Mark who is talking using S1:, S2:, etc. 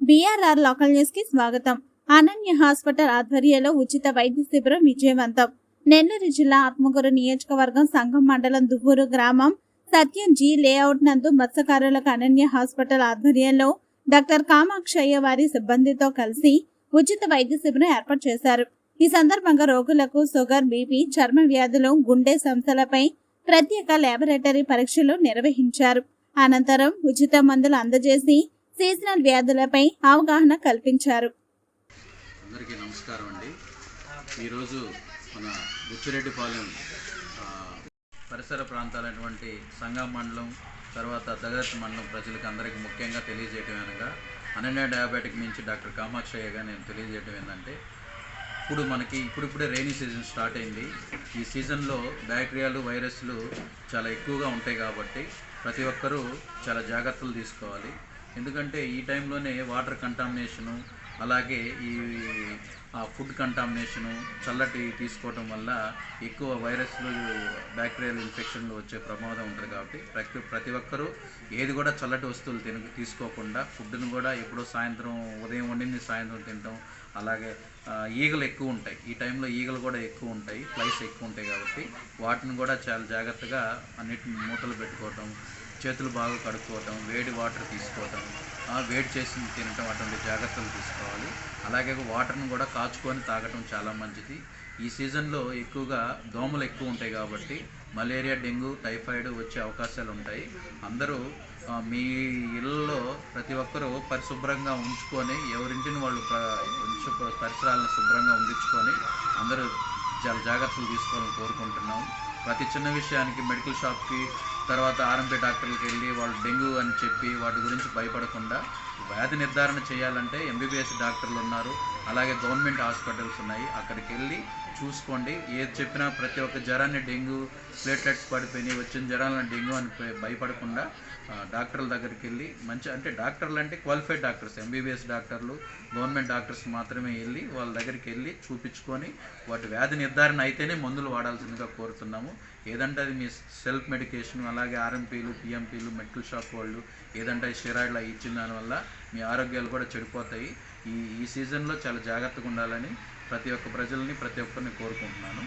S1: BRR local న్యూస్కి స్వాగతం. Ananya hospital ఆధ్వర్యంలో ఉచిత వైద్య శిబిరం విజయవంతం. నెల్లూరు జిల్లా ఆత్మకూరు నియోజకవర్గం సంఘం మండలం దువ్వూరు గ్రామం సత్యం జీ లేఅవుట్ నందు మత్స్యకారులకు అనన్య హాస్పిటల్ ఆధ్వర్యంలో డాక్టర్ కామాక్షయ్య వారి సిబ్బందితో కలిసి ఉచిత వైద్య శిబిరం ఏర్పాటు చేశారు. ఈ సందర్భంగా రోగులకు షుగర్ బీపీ చర్మ వ్యాధులు గుండె సంస్థలపై ప్రత్యేక ల్యాబొరేటరీ పరీక్షలు నిర్వహించారు. అనంతరం ఉచిత మందులు అందజేసి సీజనల్ వ్యాధులపై అవగాహన కల్పించారు.
S2: అందరికీ నమస్కారం అండి. ఈరోజు మన బుచ్చిరెడ్డిపాలెం పరిసర ప్రాంతాలైనటువంటి సంగం మండలం తర్వాత దగదర్శ మండలం ప్రజలకు అందరికీ ముఖ్యంగా తెలియజేయటం అనగా అనన్య డయాబెటిక్ నుంచి డాక్టర్ కామాక్షయ్యగా నేను తెలియజేయటం ఏంటంటే ఇప్పుడు మనకి ఇప్పుడిప్పుడే రైనీ సీజన్ స్టార్ట్ అయింది. ఈ సీజన్లో బ్యాక్టీరియాలు వైరస్లు చాలా ఎక్కువగా ఉంటాయి కాబట్టి ప్రతి ఒక్కరూ చాలా జాగ్రత్తలు తీసుకోవాలి. ఎందుకంటే ఈ టైంలోనే వాటర్ కంటామినేషను అలాగే ఈ ఫుడ్ కంటామినేషను చల్లటి తీసుకోవటం వల్ల ఎక్కువ వైరస్లు బ్యాక్టీరియల్ ఇన్ఫెక్షన్లు వచ్చే ప్రమాదం ఉంటుంది కాబట్టి ప్రతి ప్రతి ఒక్కరూ ఏది కూడా చల్లటి వస్తువులు తిన తీసుకోకుండా ఫుడ్ని కూడా ఎప్పుడో సాయంత్రం ఉదయం వండింది సాయంత్రం తినటం అలాగే ఈగలు ఎక్కువ ఉంటాయి. ఈ టైంలో ఈగలు కూడా ఎక్కువ ఉంటాయి. ఫ్లైస్ ఎక్కువ ఉంటాయి కాబట్టి వాటిని కూడా చాలా జాగ్రత్తగా అన్నిటిని మూతలు పెట్టుకోవటం చేతులు బాగా కడుక్కోవటం వేడి వాటర్ తీసుకోవటం వేడి చేసి తినటం అటువంటి జాగ్రత్తలు తీసుకోవాలి. అలాగే వాటర్ను కూడా కాచుకొని తాగటం చాలా మంచిది. ఈ సీజన్లో ఎక్కువగా దోమలు ఎక్కువ ఉంటాయి కాబట్టి మలేరియా డెంగ్యూ టైఫాయిడ్ వచ్చే అవకాశాలు ఉంటాయి. అందరూ మీ ఇళ్ళలో ప్రతి ఒక్కరూ పరిశుభ్రంగా ఉంచుకొని ఎవరింటిని వాళ్ళు ఉంచు పరిసరాలను శుభ్రంగా ఉండించుకొని అందరూ చాలా జాగ్రత్తలు తీసుకోవాలని కోరుకుంటున్నాం. ప్రతి చిన్న విషయానికి మెడికల్ షాప్కి తర్వాత ఆర్ఎంపీ డాక్టర్లకు వెళ్ళి వాళ్ళు డెంగ్యూ అని చెప్పి వాటి గురించి భయపడకుండా వ్యాధి నిర్ధారణ చేయాలంటే ఎంబీబీఎస్ డాక్టర్లు ఉన్నారు. అలాగే గవర్నమెంట్ హాస్పిటల్స్ ఉన్నాయి. అక్కడికి వెళ్ళి చూసుకోండి. ఏది చెప్పినా ప్రతి ఒక్క జ్వరాన్ని డెంగ్యూ ప్లేట్లెట్స్ పడిపోయినాయి వచ్చిన జ్వరాలను డెంగ్యూ అని భయపడకుండా డాక్టర్ల దగ్గరికి వెళ్ళి మంచి అంటే డాక్టర్లు అంటే క్వాలిఫైడ్ డాక్టర్స్ ఎంబీబీఎస్ డాక్టర్లు గవర్నమెంట్ డాక్టర్స్ మాత్రమే వెళ్ళి వాళ్ళ దగ్గరికి వెళ్ళి చూపించుకొని వాటి వ్యాధి నిర్ధారణ అయితేనే మందులు వాడాల్సిందిగా కోరుతున్నాము. ఏదంటే అది మీ సెల్ఫ్ మెడికేషన్ అలాగే ఆర్ఎంపీలు పిఎంపీలు మెడికల్ షాప్ వాళ్ళు ఏదంటే స్టెరాయిడ్లు ఇచ్చిన దానివల్ల మీ ఆరోగ్యాలు కూడా చెడిపోతాయి. ఈ ఈ సీజన్లో చాలా జాగ్రత్తగా ఉండాలని ప్రతి ఒక్క ప్రజల్ని ప్రతి ఒక్కరిని కోరుకుంటున్నాను.